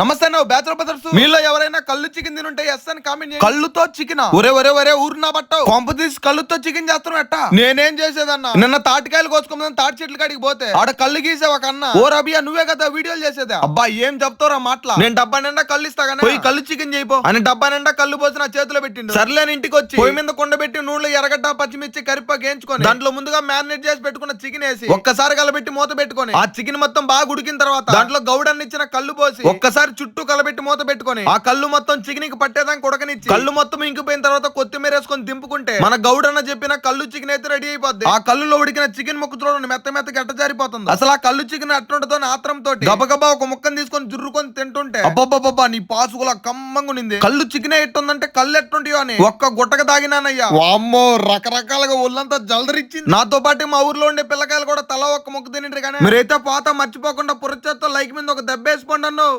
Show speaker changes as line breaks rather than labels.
నమస్తే నువ్వు bachelor brothers మీలో ఎవరైనా కళ్ళు చికెన్ తినుంటే ఎస్ అని కామెంట్ చేయండి. కళ్ళుతో చికెన్? ఒరే ఒరే ఒరే ఊరు నా బట్ట కొంప తీసి కళ్ళుతో చికెన్ చేస్తున్నావు ఎట్టా? నేనేం చేసేదన్నా? నిన్న తాటికాయలు కోసుకుందాం తాటి చెట్ల కాడికి పోతే. ఆడ కళ్ళు గీసే ఒక అన్న. ఓ రబియా నువ్వే కదా వీడియోలు చేసేదా? అబ్బా ఏం చెప్తారా మాటలా? నేను డబ్బా నిండా కళ్ళు ఇస్తా కానీ పోయి కళ్ళు చికెన్ చేయిపో అని డబ్బా నిండా కళ్ళు పోసి నా చేతిలో పెట్టిండు. సర్లేని ఇంటికి వచ్చి పొయ్యి మీద కొండ పెట్టి నూనెలో ఎరగడ్డ పచ్చిమిర్చి కరిపాకు వేయించుకొని దాంట్లో ముందుగా మ్యారినేట్ చేసి పెట్టుకున్న చికెన్ వేసి ఒక్కసారి కలబెట్టి మూత పెట్టుకొని ఆ చికెన్ మొత్తం బాగా ఉడికిన తర్వాత దాంట్లో గౌడన్ని ఇచ్చిన కళ్ళు పోసి ఒక్కసారి చుట్టూ కలబెట్టి మూత పెట్టుకొని ఆ కళ్ళు మొత్తం చికెన్కి పట్టేదానికి ఉడకనిచ్చి కళ్ళు మొత్తం ఇంకిపోయిన తర్వాత కొత్తిమీర వేసుకొని దింపుకుంటే మన గౌడన్న చెప్పిన కళ్ళు చికెన్ అయితే రెడీ అయిపోద్ది. ఆ కళ్ళులో ఉడికిన చికెన్ ముక్క చూడండి మెత్త మెత్త గట్ట జారిపోతుంది. అసలు ఆ కళ్ళు చికెన్ అట్టుంటదో ఆత్రం తోటి గబగబా ఒక ముక్కను తీసుకొని జుర్రుకొని తింటుంటే అబ్బబ్బబ్బా నీ పాసుగుల కమ్మంగా ఉంది కళ్ళు చికెన్ ఎట్టుందంటే కళ్ళు ఎట్టుంటాయో అని ఒక్క గుట్టక తాగినానయ్యా. వామ్మో రకరకాలుగా ఒళ్ళంతా జల్దరిచ్చింది. నాతో పాటు మా ఊర్లో ఉండే పిల్లకాయలు కూడా తల ఒక్క ముక్క తినిండ్రు కానీ మీరైతే పాత మర్చిపోకుండా పురచేత్తో లైక్ మీద ఒక దెబ్బేసుకోండి అన్నావు.